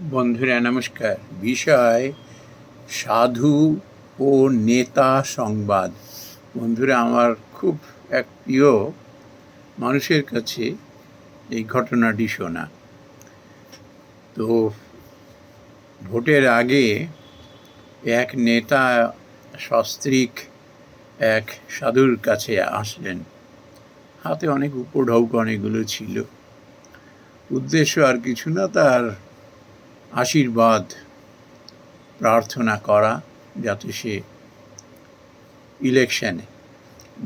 বন্ধুরা, নমস্কার। বিষয়, সাধু ও নেতা সংবাদ। বন্ধুরা, আমার খুব এক প্রিয় মানুষের কাছে এই ঘটনাটি শোনা। তো, ভোটের আগে এক নেতা সস্ত্রিক এক সাধুর কাছে আসলেন। হাতে অনেক উপঢৌক অনেকগুলো ছিল। উদ্দেশ্য আর কিছু না, তার আশীর্বাদ, প্রার্থনা করা যাতে সে ইলেকশনে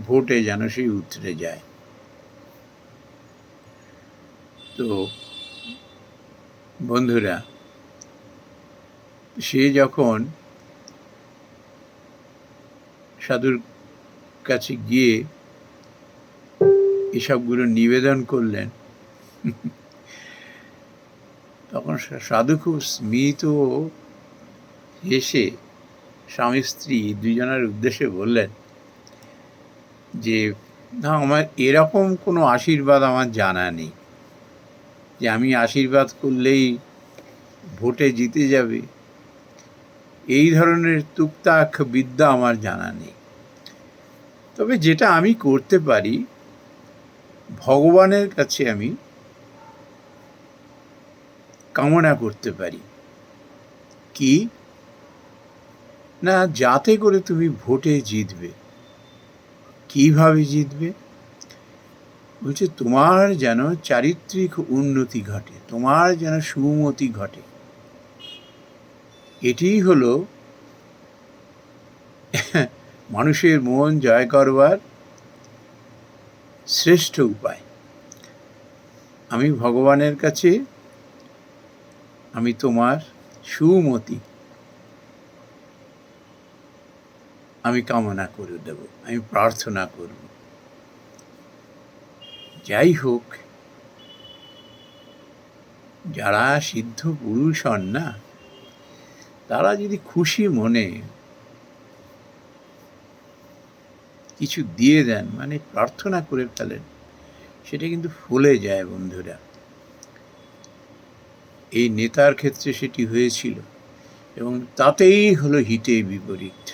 ভোটে যেন সে উতরে যায়। তো বন্ধুরা, সে যখন সাধুর কাছে গিয়ে এসবগুলো নিবেদন করলেন তখন সাধু খুব স্মিত হেসে স্বামী স্ত্রী দুজনের উদ্দেশ্যে বললেন, যে, না, আমার এরকম কোনো আশীর্বাদ আমার জানা নেই। যে, আমি আশীর্বাদ করলেই ভোটে জিতে যাবে। এই ধরনের টুকটাক বিদ্যা আমার জানা নেই। তবে যেটা আমি করতে পারি, ভগবানের কাছে আমি কামনা করতে পারি। কি? না, যাতে করে তুমি ভোটে জিতবে। কীভাবে জিতবে? বলছে, তোমার যেন চারিত্রিক উন্নতি ঘটে, তোমার যেন সুমতি ঘটে। এটিই হলো মানুষের মন জয় করবার শ্রেষ্ঠ উপায়। আমি ভগবানের কাছে আমি তোমার সুমতি। আমি কামনা করে দেব, আমি প্রার্থনা করব। যাই হোক, যারা সিদ্ধ পুরুষ হন না, তারা যদি খুশি মনে কিছু দিয়ে দেন মানে প্রার্থনা করে ফেলেন, সেটা কিন্তু ফলে যায় বন্ধুরা। এই নেতার ক্ষেত্রে সেটি হয়েছিল এবং তাতেই হলো হিতে বিপরীত।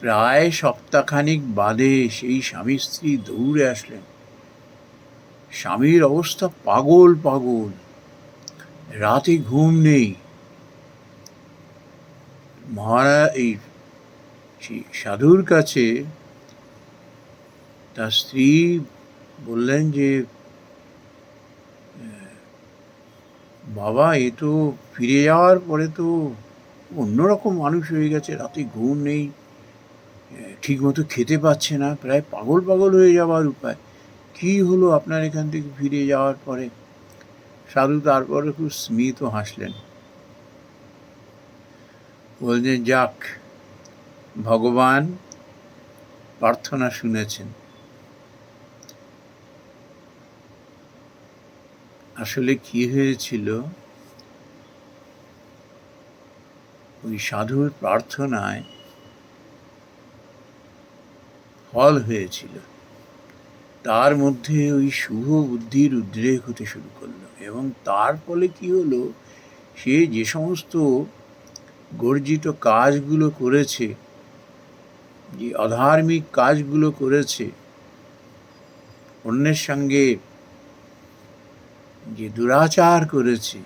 প্রায় সপ্তাহখানিক বাদে সেই স্বামী স্ত্রী দৌড়ে আসলেন। স্বামীর অবস্থা পাগল পাগল। রাতে ঘুম নেই। মহারা এই সাধুর কাছে তার স্ত্রী বললেন যে বাবা, এ তো ফিরে যাওয়ার পরে তো অন্যরকম মানুষ হয়ে গেছে, রাতে ঘুম নেই ঠিকমতো খেতে পাচ্ছে না, প্রায় পাগল পাগল হয়ে যাওয়ার উপায়। কি হলো আপনার এখান থেকে ফিরে যাওয়ার পরে? সাধু তারপরে খুব স্মিত হাসলেন। বলছেন যাক, ভগবান প্রার্থনা শুনেছেন। আসলে কি হয়েছিল? ওই সাধুর প্রার্থনায় ফল হয়েছিল। তার মধ্যে ওই শুভ বুদ্ধির উদ্রেক হতে শুরু করল এবং তার ফলে কি হলো, সে যে সমস্ত গর্জিত কাজগুলো করেছে, যে অধার্মিক কাজগুলো করেছে, অন্যের সঙ্গে যে দুরাচার করেছে।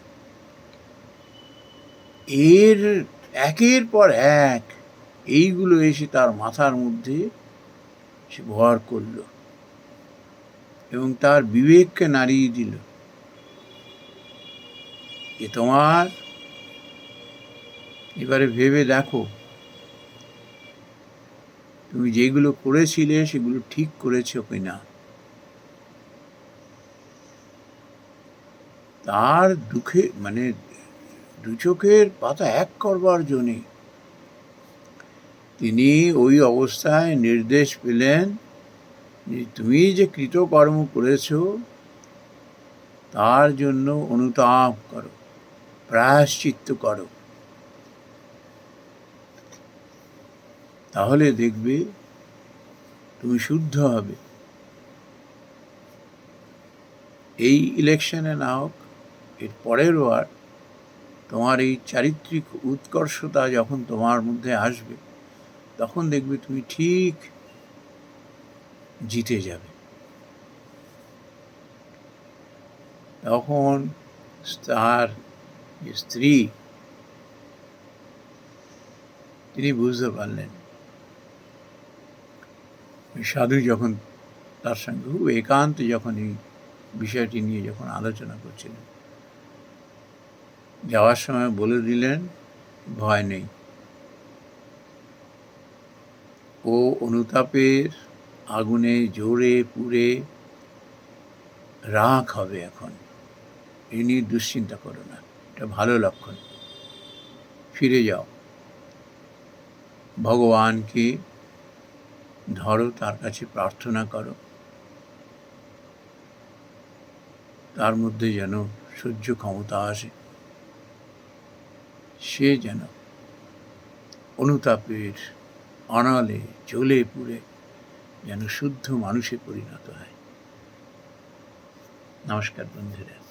এর একের পর এক এইগুলো এসে তার মাথার মধ্যে সে ভর করল এবং তার বিবেককে নাড়িয়ে দিল যে, তোমার এবারে ভেবে দেখো। তুমি যেগুলো করেছিলে সেগুলো ঠিক করেছ কিনা? তার দুঃখে মানে দু চোখের পাতা এক করবার জন্যে তিনি ওই অবস্থায় নির্দেশ পেলেন যে, তুমি যে কৃতকর্ম করেছ, তার জন্য অনুতাপ করো, প্রায়শ্চিত্ত করো। তাহলে দেখবে তুমি শুদ্ধ হবে। এই ইলেকশনে না হোক এর পরের বার তোমার এই চারিত্রিক উৎকর্ষতা যখন তোমার মধ্যে আসবে, তখন দেখবে তুমি ঠিক জিতে যাবে। তখন তার স্ত্রী, তিনি বুঝতে পারলেন, সাধু যখন তার সঙ্গে খুব একান্ত যখন এই বিষয়টি নিয়ে যখন আলোচনা করছিলেন যাওয়ার সময় বলে দিলেন, ভয় নেই। ও অনুতাপের আগুনে জোরে পুড়ে রাখ হবে এখন। এ নিয়ে দুশ্চিন্তা করো না, এটা ভালো লক্ষণ। ফিরে যাও। ভগবানকে ধরো, তার কাছে প্রার্থনা করো। তার মধ্যে যেন সহ্য ক্ষমতা আসে। সে যেন অনুতাপের অনালে জ্বলে পুড়ে যেন শুদ্ধ মানুষে পরিণত হয়। নমস্কার বন্ধুরা।